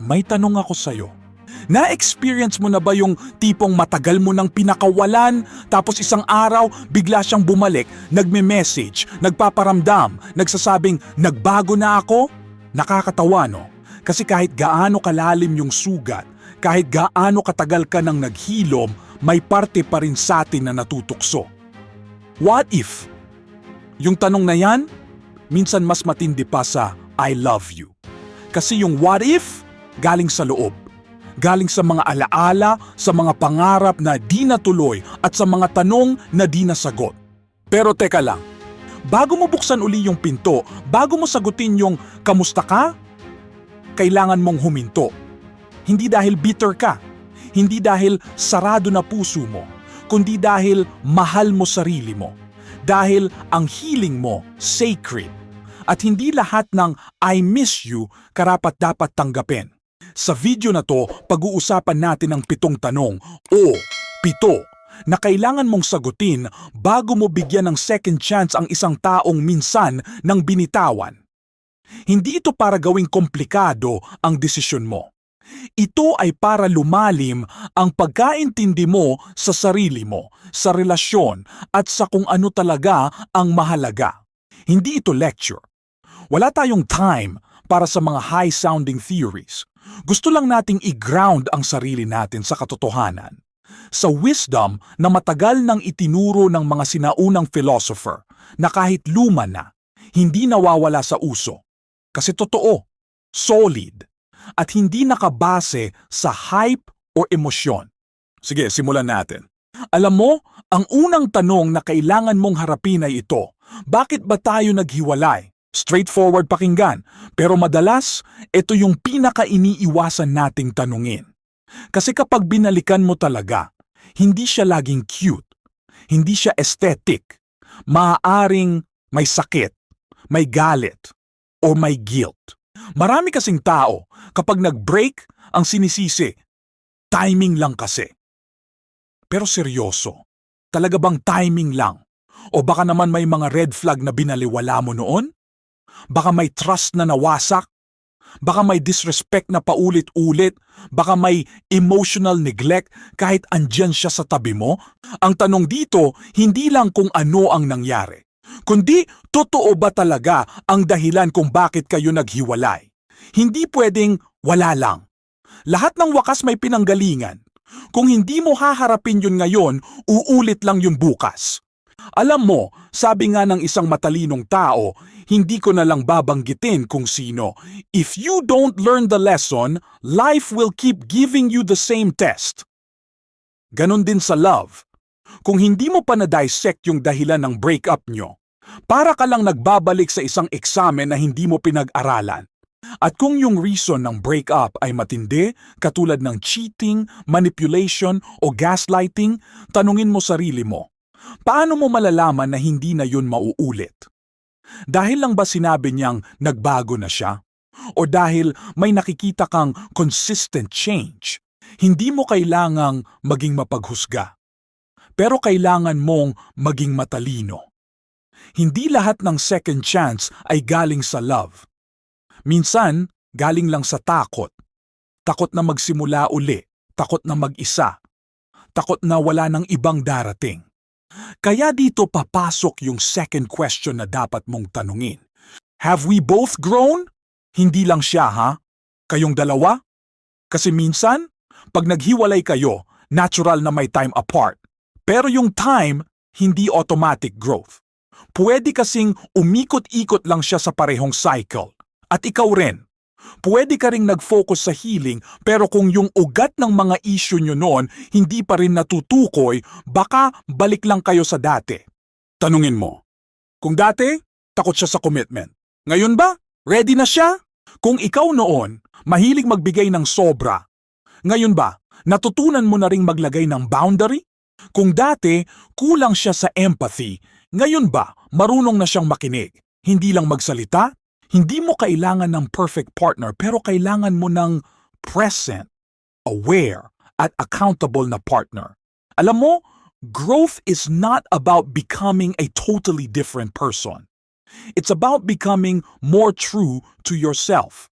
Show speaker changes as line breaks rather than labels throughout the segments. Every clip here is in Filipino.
May tanong ako sa'yo. Na-experience mo na ba yung tipong matagal mo nang pinakawalan tapos isang araw bigla siyang bumalik, nagme-message, nagpaparamdam, nagsasabing nagbago na ako? Nakakatawa no? Kasi kahit gaano kalalim yung sugat, kahit gaano katagal ka nang naghilom, may parte pa rin sa atin na natutukso. What if? Yung tanong na yan, minsan mas matindi pa sa I love you. Kasi yung what if, galing sa loob. Galing sa mga alaala, sa mga pangarap na di natuloy at sa mga tanong na di nasagot. Pero teka lang, bago mo buksan uli yung pinto, bago mo sagutin yung kamusta ka, kailangan mong huminto. Hindi dahil bitter ka, hindi dahil sarado na puso mo, kundi dahil mahal mo sarili mo. Dahil ang healing mo sacred. At hindi lahat ng I miss you karapat dapat tanggapin. Sa video na to, pag-uusapan natin ang pitong tanong o pito na kailangan mong sagutin bago mo bigyan ng second chance ang isang taong minsan ng binitawan. Hindi ito para gawing komplikado ang desisyon mo. Ito ay para lumalim ang pagkaintindi mo sa sarili mo, sa relasyon at sa kung ano talaga ang mahalaga. Hindi ito lecture. Wala tayong time para sa mga high-sounding theories. Gusto lang nating i-ground ang sarili natin sa katotohanan. Sa wisdom na matagal nang itinuro ng mga sinaunang philosopher na kahit luma na, hindi nawawala sa uso. Kasi totoo, solid, at hindi nakabase sa hype o emosyon. Sige, simulan natin. Alam mo, ang unang tanong na kailangan mong harapin ay ito. Bakit ba tayo naghiwalay? Straightforward pakinggan, pero madalas, ito yung pinaka-iniiwasan nating tanungin. Kasi kapag binalikan mo talaga, hindi siya laging cute, hindi siya aesthetic, maaaring may sakit, may galit, o may guilt. Marami kasing tao, kapag nag-break, ang sinisisi, timing lang kasi. Pero seryoso, talaga bang timing lang? O baka naman may mga red flag na binaliwala mo noon? Baka may trust na nawasak? Baka may disrespect na paulit-ulit? Baka may emotional neglect kahit andyan siya sa tabi mo? Ang tanong dito, hindi lang kung ano ang nangyari, kundi totoo ba talaga ang dahilan kung bakit kayo naghiwalay. Hindi pwedeng wala lang. Lahat ng wakas may pinanggalingan. Kung hindi mo haharapin yun ngayon, uulit lang yun bukas. Alam mo, sabi nga ng isang matalinong tao, hindi ko na lang babanggitin kung sino. If you don't learn the lesson, life will keep giving you the same test. Ganon din sa love. Kung hindi mo pa na-dissect yung dahilan ng breakup nyo, para ka lang nagbabalik sa isang eksamen na hindi mo pinag-aralan. At kung yung reason ng breakup ay matindi, katulad ng cheating, manipulation o gaslighting, tanungin mo sarili mo, paano mo malalaman na hindi na yun mauulit? Dahil lang ba sinabi niyang nagbago na siya? O dahil may nakikita kang consistent change? Hindi mo kailangang maging mapaghusga. Pero kailangan mong maging matalino. Hindi lahat ng second chance ay galing sa love. Minsan, galing lang sa takot. Takot na magsimula uli, takot na mag-isa, takot na wala ng ibang darating. Kaya dito papasok yung second question na dapat mong tanungin. Have we both grown? Hindi lang siya ha? Kayong dalawa? Kasi minsan, pag naghiwalay kayo, natural na may time apart. Pero yung time, hindi automatic growth. Pwede kasing umikot-ikot lang siya sa parehong cycle. At ikaw rin. Pwede ka ring nag-focus sa healing pero kung yung ugat ng mga issue nyo noon hindi pa rin natutukoy, baka balik lang kayo sa dati. Tanungin mo. Kung dati, takot siya sa commitment. Ngayon ba, ready na siya? Kung ikaw noon, mahilig magbigay ng sobra. Ngayon ba, natutunan mo na ring maglagay ng boundary? Kung dati, kulang siya sa empathy. Ngayon ba, marunong na siyang makinig? Hindi lang magsalita, hindi mo kailangan ng perfect partner pero kailangan mo ng present, aware, at accountable na partner. Alam mo, growth is not about becoming a totally different person. It's about becoming more true to yourself.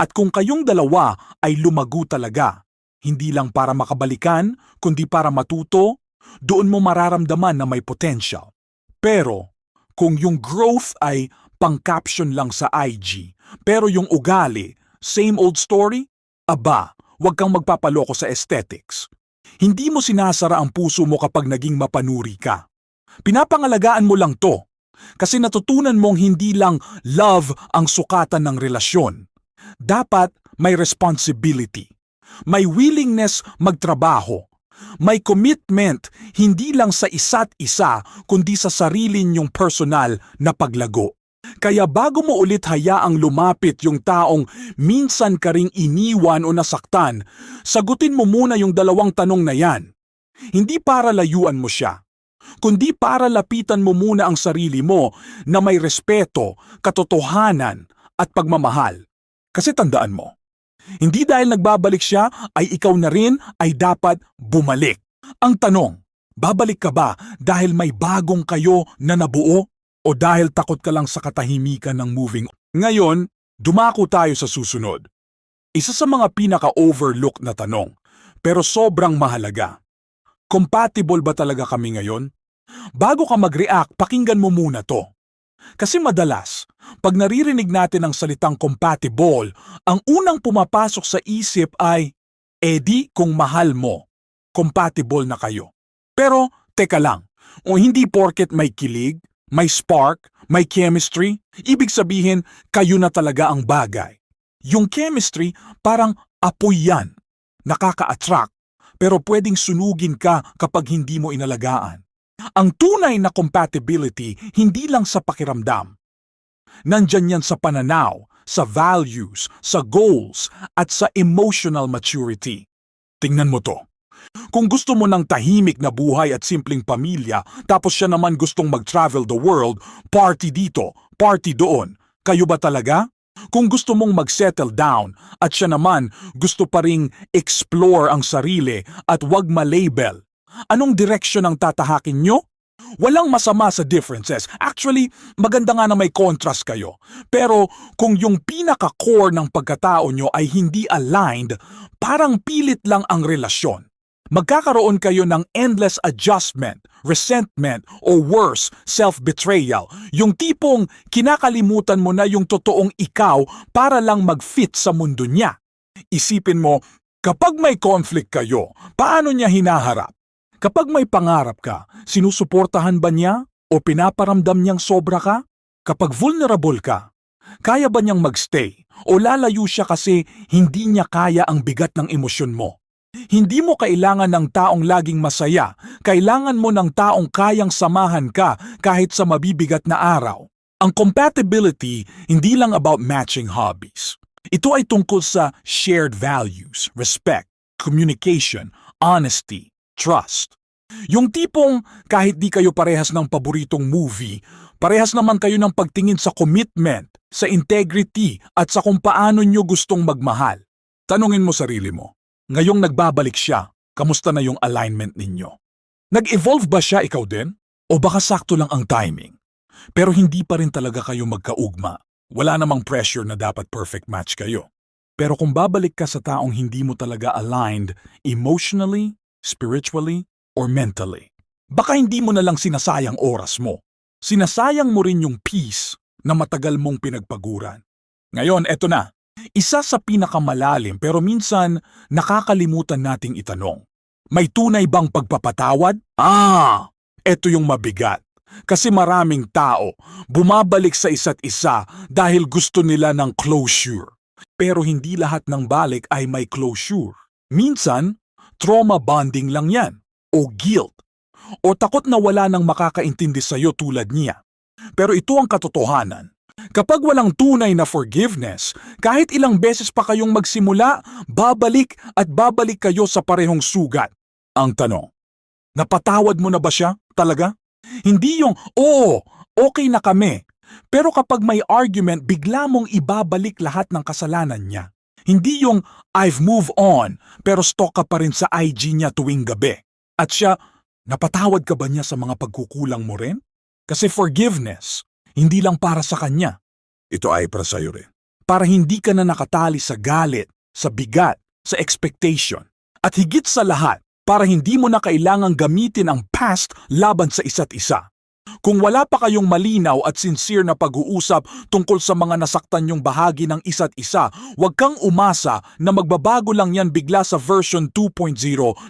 At kung kayong dalawa ay lumago talaga, hindi lang para makabalikan, kundi para matuto, doon mo mararamdaman na may potential. Pero, kung yung growth ay pang-caption lang sa IG, pero yung ugali, same old story, aba, huwag kang magpapaloko sa aesthetics. Hindi mo sinasara ang puso mo kapag naging mapanuri ka. Pinapangalagaan mo lang to. Kasi natutunan mong hindi lang love ang sukatan ng relasyon. Dapat may responsibility. May willingness magtrabaho. May commitment hindi lang sa isa't isa kundi sa sarili niyong personal na paglago. Kaya bago mo ulit hayaang lumapit yung taong minsan ka ring iniwan o nasaktan, sagutin mo muna yung dalawang tanong na yan. Hindi para layuan mo siya, kundi para lapitan mo muna ang sarili mo na may respeto, katotohanan at pagmamahal. Kasi tandaan mo, hindi dahil nagbabalik siya ay ikaw na rin ay dapat bumalik. Ang tanong, babalik ka ba dahil may bagong kayo na nabuo o dahil takot ka lang sa katahimikan ng moving? Ngayon, dumako tayo sa susunod. Isa sa mga pinaka-overlooked na tanong, pero sobrang mahalaga. Compatible ba talaga kami ngayon? Bago ka mag-react, pakinggan mo muna to. Kasi madalas, pag naririnig natin ang salitang compatible, ang unang pumapasok sa isip ay, edi kung mahal mo, compatible na kayo. Pero, teka lang, o hindi porket may kilig, may spark, may chemistry, ibig sabihin, kayo na talaga ang bagay. Yung chemistry, parang apoy yan. Nakaka-attract, pero pwedeng sunugin ka kapag hindi mo inalagaan. Ang tunay na compatibility hindi lang sa pakiramdam. Nandyan yan sa pananaw, sa values, sa goals, at sa emotional maturity. Tingnan mo to. Kung gusto mo ng tahimik na buhay at simpleng pamilya, tapos siya naman gustong mag-travel the world, party dito, party doon, kayo ba talaga? Kung gusto mong mag-settle down at siya naman gusto pa ring explore ang sarili at wag ma-label, anong direksyon ang tatahakin nyo? Walang masama sa differences. Actually, maganda nga na may contrast kayo. Pero kung yung pinaka-core ng pagkatao nyo ay hindi aligned, parang pilit lang ang relasyon. Magkakaroon kayo ng endless adjustment, resentment, or worse, self-betrayal. Yung tipong kinakalimutan mo na yung totoong ikaw para lang mag-fit sa mundo niya. Isipin mo, kapag may conflict kayo, paano niya hinaharap? Kapag may pangarap ka, sinusuportahan ba niya o pinaparamdam niyang sobra ka? Kapag vulnerable ka, kaya ba niyang magstay o lalayo siya kasi hindi niya kaya ang bigat ng emosyon mo? Hindi mo kailangan ng taong laging masaya, kailangan mo ng taong kayang samahan ka kahit sa mabibigat na araw. Ang compatibility hindi lang about matching hobbies. Ito ay tungkol sa shared values, respect, communication, honesty, trust. Yung tipong kahit di kayo parehas ng paboritong movie, parehas naman kayo ng pagtingin sa commitment, sa integrity at sa kung paano nyo gustong magmahal. Tanungin mo sarili mo, ngayong nagbabalik siya, kamusta na yung alignment ninyo? Nag-evolve ba siya ikaw din? O baka sakto lang ang timing? Pero hindi pa rin talaga kayo magkaugma. Wala namang pressure na dapat perfect match kayo. Pero kung babalik ka sa taong hindi mo talaga aligned emotionally, spiritually, or mentally, baka hindi mo na lang sinasayang oras mo. Sinasayang mo rin yung peace na matagal mong pinagpaguran. Ngayon, eto na. Isa sa pinakamalalim pero minsan nakakalimutan nating itanong. May tunay bang pagpapatawad? Ah, eto yung mabigat. Kasi maraming tao bumabalik sa isa't isa dahil gusto nila ng closure. Pero hindi lahat ng balik ay may closure. Minsan, trauma bonding lang yan, o guilt, o takot na wala nang makakaintindi sa'yo tulad niya. Pero ito ang katotohanan. Kapag walang tunay na forgiveness, kahit ilang beses pa kayong magsimula, babalik at babalik kayo sa parehong sugat. Ang tanong, napatawad mo na ba siya talaga? Hindi yung, oo, okay na kami. Pero kapag may argument, bigla mong ibabalik lahat ng kasalanan niya. Hindi yung, I've moved on, pero stalk ka pa rin sa IG niya tuwing gabi. At siya, napatawad ka ba niya sa mga pagkukulang mo rin? Kasi forgiveness, hindi lang para sa kanya. Ito ay para sa'yo rin. para hindi ka na nakatali sa galit, sa bigat, sa expectation. At higit sa lahat, para hindi mo na kailangang gamitin ang past laban sa isa't isa. Kung wala pa kayong malinaw at sincere na pag-uusap tungkol sa mga nasaktan yung bahagi ng isa't isa, huwag kang umasa na magbabago lang yan bigla sa version 2.0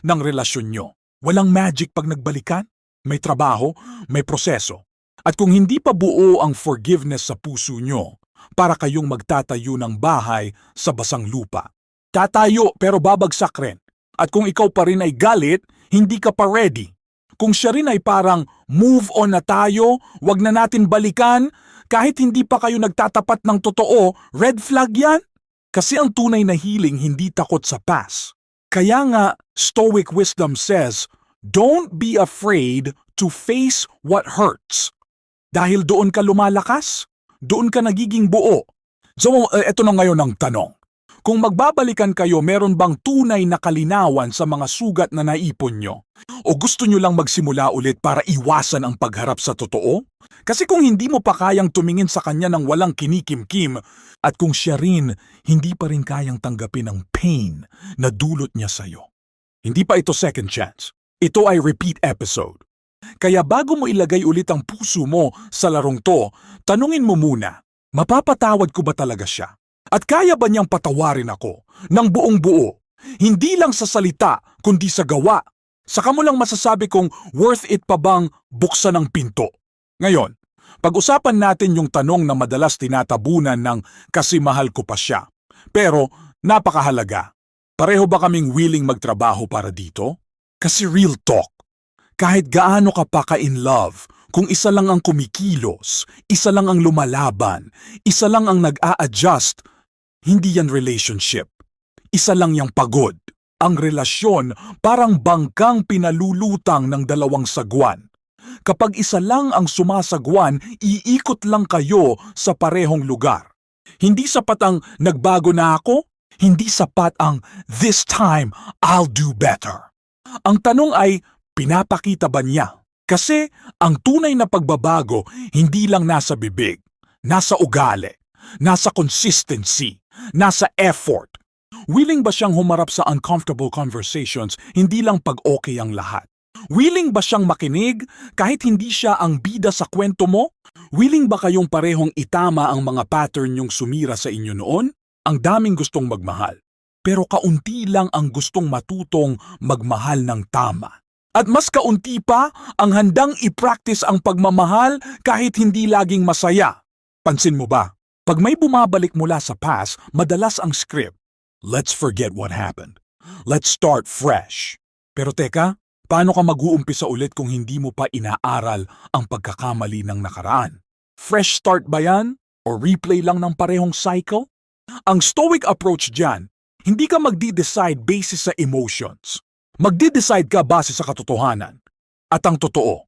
ng relasyon nyo. Walang magic pag nagbalikan. May trabaho, may proseso. At kung hindi pa buo ang forgiveness sa puso nyo, para kayong magtatayo ng bahay sa basang lupa. Tatayo pero babagsak rin. At kung ikaw pa rin ay galit, hindi ka pa ready. Kung siya rin ay parang move on na tayo, wag na natin balikan, kahit hindi pa kayo nagtatapat ng totoo, red flag yan. Kasi ang tunay na healing hindi takot sa past. Kaya nga, Stoic wisdom says, don't be afraid to face what hurts. Dahil doon ka lumalakas, doon ka nagiging buo. So, uh, eto na ngayon ang tanong. Kung magbabalikan kayo, meron bang tunay na kalinawan sa mga sugat na naipon nyo? O gusto nyo lang magsimula ulit para iwasan ang pagharap sa totoo? Kasi kung hindi mo pa kayang tumingin sa kanya ng walang kinikimkim, at kung siya rin hindi pa rin kayang tanggapin ang pain na dulot niya sa'yo. Hindi pa ito second chance. Ito ay repeat episode. Kaya bago mo ilagay ulit ang puso mo sa larong to, tanungin mo muna, mapapatawad ko ba talaga siya? At kaya ba niyang patawarin ako ng buong buo? Hindi lang sa salita, kundi sa gawa. Saka mo lang masasabi kung worth it pa bang buksan ang pinto. Ngayon, pag-usapan natin yung tanong na madalas tinatabunan ng kasi mahal ko pa siya. Pero napakahalaga. Pareho ba kaming willing magtrabaho para dito? Kasi real talk, kahit gaano ka pa ka-in love, kung isa lang ang kumikilos, isa lang ang lumalaban, isa lang ang nag-a-adjust, hindi yan relationship. Isa lang yang pagod. Ang relasyon parang bangkang pinalulutang ng dalawang sagwan. Kapag isa lang ang sumasagwan, iikot lang kayo sa parehong lugar. Hindi sapat ang nagbago na ako, hindi sapat ang this time I'll do better. Ang tanong ay, pinapakita ba niya? Kasi ang tunay na pagbabago hindi lang nasa bibig, nasa ugali, nasa consistency, nasa effort. Willing ba siyang humarap sa uncomfortable conversations, hindi lang pag okay ang lahat? Willing ba siyang makinig kahit hindi siya ang bida sa kwento mo? Willing ba kayong parehong itama ang mga pattern yung sumira sa inyo noon? Ang daming gustong magmahal. Pero kaunti lang ang gustong matutong magmahal ng tama. At mas kaunti pa ang handang i-practice ang pagmamahal kahit hindi laging masaya. Pansin mo ba? Pag may bumabalik mula sa past, madalas ang script. Let's forget what happened. Let's start fresh. Pero teka, paano ka mag-uumpisa ulit kung hindi mo pa inaaral ang pagkakamali ng nakaraan? Fresh start ba yan? O replay lang ng parehong cycle? Ang stoic approach dyan, hindi ka magdi-decide basis sa emotions. Magdi-decide ka base sa katotohanan. At ang totoo,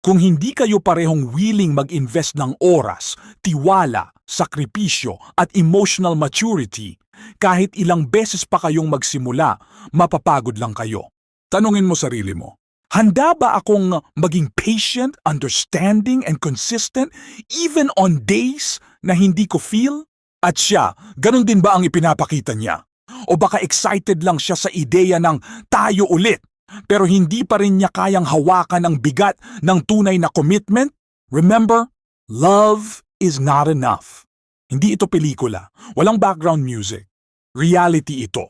kung hindi kayo parehong willing mag-invest ng oras, tiwala, sakripisyo at emotional maturity, kahit ilang beses pa kayong magsimula, mapapagod lang kayo. Tanungin mo sarili mo, handa ba akong maging patient, understanding, and consistent even on days na hindi ko feel? At siya, ganun din ba ang ipinapakita niya? O baka excited lang siya sa ideya ng tayo ulit, pero hindi pa rin niya kayang hawakan ang bigat ng tunay na commitment? Remember, love is not enough. Hindi ito pelikula, walang background music. Reality ito.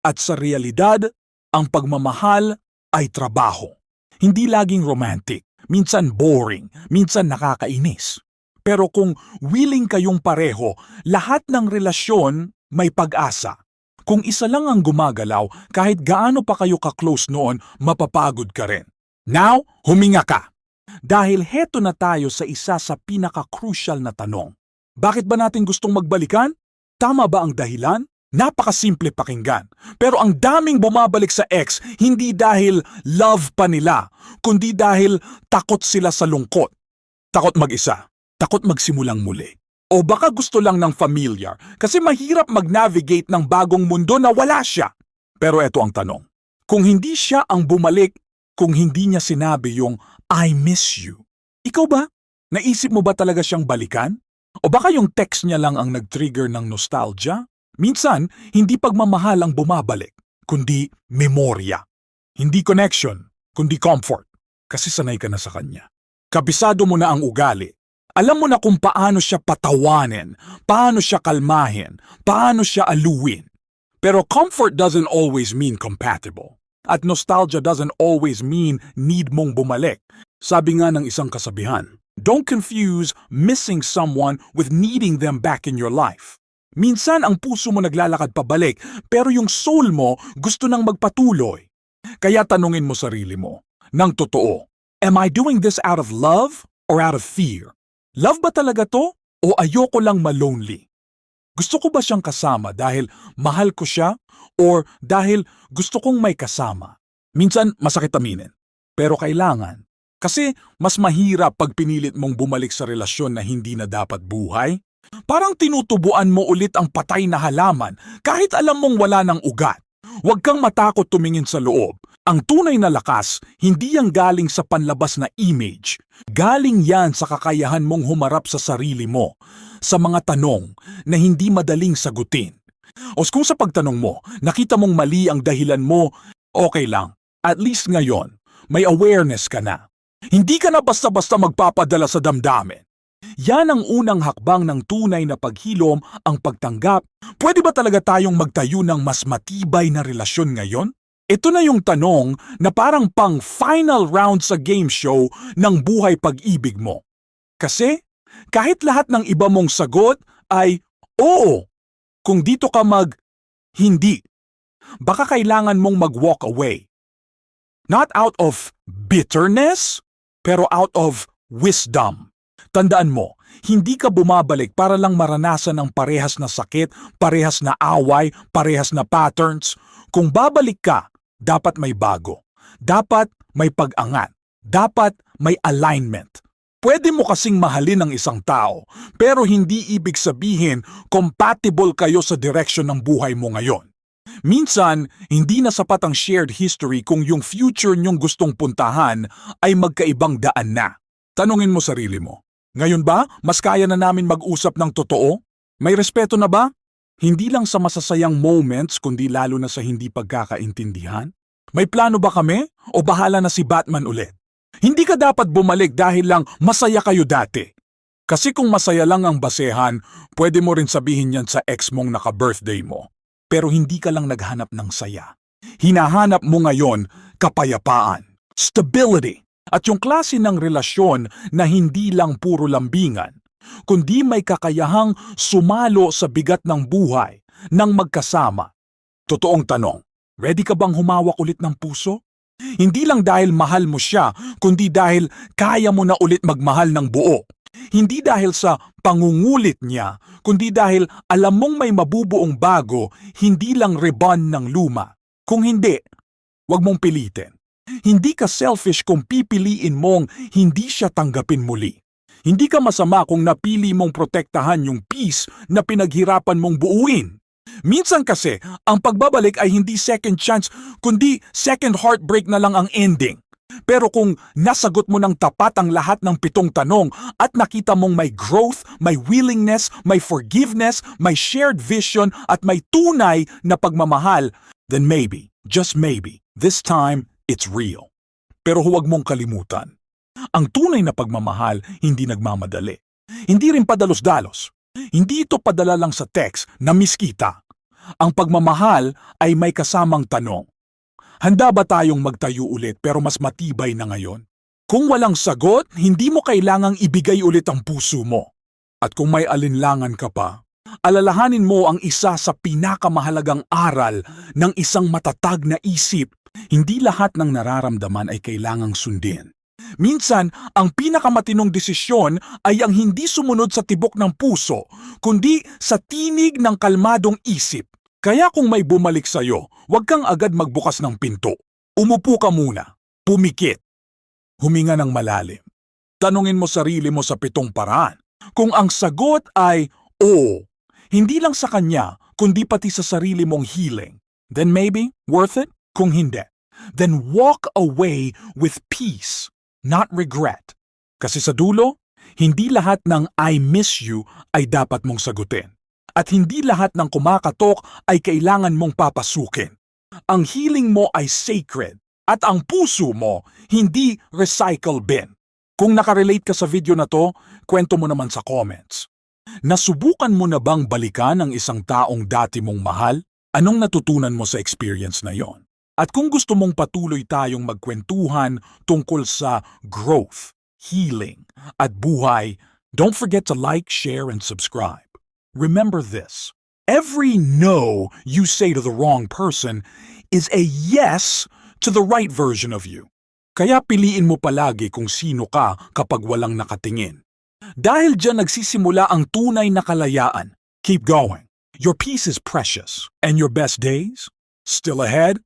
At sa realidad, ang pagmamahal ay trabaho. Hindi laging romantic, minsan boring, minsan nakakainis. Pero kung willing kayong pareho, lahat ng relasyon may pag-asa. Kung isa lang ang gumagalaw, kahit gaano pa kayo ka-close noon, mapapagod ka rin. Now, huminga ka. Dahil heto na tayo sa isa sa pinaka-crucial na tanong. Bakit ba natin gustong magbalikan? Tama ba ang dahilan? Napakasimple pakinggan. Pero ang daming bumabalik sa ex, hindi dahil love pa nila, kundi dahil takot sila sa lungkot. Takot mag-isa. Takot magsimulang muli. O baka gusto lang ng familiar kasi mahirap mag-navigate ng bagong mundo na wala siya. Pero eto ang tanong. Kung hindi siya ang bumalik, kung hindi niya sinabi yung I miss you, ikaw ba? Naisip mo ba talaga siyang balikan? O baka yung text niya lang ang nag-trigger ng nostalgia? Minsan, hindi pagmamahal ang bumabalik, kundi memorya. Hindi connection, kundi comfort. Kasi sanay ka na sa kanya. Kabisado mo na ang ugali. Alam mo na kung paano siya patawanin, paano siya kalmahin, paano siya aluin. Pero comfort doesn't always mean compatible. At nostalgia doesn't always mean need mong bumalik. Sabi nga ng isang kasabihan, don't confuse missing someone with needing them back in your life. Minsan ang puso mo naglalakad pabalik, pero yung soul mo gusto nang magpatuloy. Kaya tanungin mo sarili mo, ng totoo, am I doing this out of love or out of fear? Love ba talaga to o ayoko lang malonely? Gusto ko ba siyang kasama dahil mahal ko siya or dahil gusto kong may kasama? Minsan masakit aminin, pero kailangan. Kasi mas mahirap pag pinilit mong bumalik sa relasyon na hindi na dapat buhay. Parang tinutubuan mo ulit ang patay na halaman kahit alam mong wala ng ugat. Huwag kang matakot tumingin sa loob. Ang tunay na lakas, hindi yan galing sa panlabas na image. Galing yan sa kakayahan mong humarap sa sarili mo, sa mga tanong na hindi madaling sagutin. O kung sa pagtanong mo, nakita mong mali ang dahilan mo, okay lang. At least ngayon, may awareness ka na. Hindi ka na basta-basta magpapadala sa damdamin. Yan ang unang hakbang ng tunay na paghilom, ang pagtanggap. Pwede ba talaga tayong magtayo ng mas matibay na relasyon ngayon? Ito na yung tanong na parang pang final round sa game show ng buhay pag-ibig mo. Kasi kahit lahat ng iba mong sagot ay oo, kung dito ka mag hindi, baka kailangan mong mag-walk away. Not out of bitterness, pero out of wisdom. Tandaan mo, hindi ka bumabalik para lang maranasan ng parehas na sakit, parehas na away, parehas na patterns. Kung babalik ka, dapat may bago. Dapat may pag-angat. Dapat may alignment. Pwede mo kasing mahalin ang isang tao, pero hindi ibig sabihin compatible kayo sa direction ng buhay mo ngayon. Minsan, hindi na sapat ang shared history kung yung future niyong gustong puntahan ay magkaibang daan na. Tanungin mo sarili mo, ngayon ba mas kaya na namin mag-usap ng totoo? May respeto na ba? Hindi lang sa masasayang moments kundi lalo na sa hindi pagkakaintindihan? May plano ba kami o bahala na si Batman ulit? Hindi ka dapat bumalik dahil lang masaya kayo dati. Kasi kung masaya lang ang basehan, pwede mo rin sabihin yan sa ex mong naka-birthday mo. Pero hindi ka lang naghanap ng saya. Hinahanap mo ngayon kapayapaan, stability, at yung klase ng relasyon na hindi lang puro lambingan, kundi may kakayahang sumalo sa bigat ng buhay ng magkasama. Totoong tanong, ready ka bang humawak ulit ng puso? Hindi lang dahil mahal mo siya, kundi dahil kaya mo na ulit magmahal ng buo. Hindi dahil sa pangungulit niya, kundi dahil alam mong may mabubuong bago, hindi lang rebond ng luma. Kung hindi, wag mong pilitin. Hindi ka selfish kung pipiliin mong hindi siya tanggapin muli. Hindi ka masama kung napili mong protektahan yung peace na pinaghirapan mong buuin. Minsan kasi, ang pagbabalik ay hindi second chance, kundi second heartbreak na lang ang ending. Pero kung nasagot mo ng tapat ang lahat ng pitong tanong at nakita mong may growth, may willingness, may forgiveness, may shared vision at may tunay na pagmamahal, then maybe, just maybe, this time, it's real. Pero huwag mong kalimutan. Ang tunay na pagmamahal hindi nagmamadali. Hindi rin padalos-dalos. Hindi ito padala lang sa text na miskita. Ang pagmamahal ay may kasamang tanong. Handa ba tayong magtayo ulit pero mas matibay na ngayon? Kung walang sagot, hindi mo kailangang ibigay ulit ang puso mo. At kung may alinlangan ka pa, alalahanin mo ang isa sa pinakamahalagang aral ng isang matatag na isip. Hindi lahat ng nararamdaman ay kailangang sundin. Minsan, ang pinakamatinong desisyon ay ang hindi sumunod sa tibok ng puso, kundi sa tinig ng kalmadong isip. Kaya kung may bumalik sa'yo, huwag kang agad magbukas ng pinto. Umupo ka muna. Pumikit. Huminga ng malalim. Tanungin mo sarili mo sa pitong paraan. Kung ang sagot ay oo, hindi lang sa kanya, kundi pati sa sarili mong healing, then maybe worth it? Kung hindi, then walk away with peace, not regret. Kasi sa dulo, Hindi lahat ng I miss you ay dapat mong sagutin. At hindi lahat ng kumakatok ay kailangan mong papasukin. Ang healing mo ay sacred at ang puso mo hindi recycle bin. Kung nakarelate ka sa video na to, kwento mo naman sa comments. Nasubukan mo na bang balikan ang isang taong dati mong mahal? Anong natutunan mo sa experience na yon? At kung gusto mong patuloy tayong magkwentuhan tungkol sa growth, healing, at buhay, don't forget to like, share, and subscribe. Remember this. Every no you say to the wrong person is a yes to the right version of you. Kaya piliin mo palagi kung sino ka kapag walang nakatingin. Dahil dyan nagsisimula ang tunay na kalayaan. Keep going. Your peace is precious, and your best days still ahead.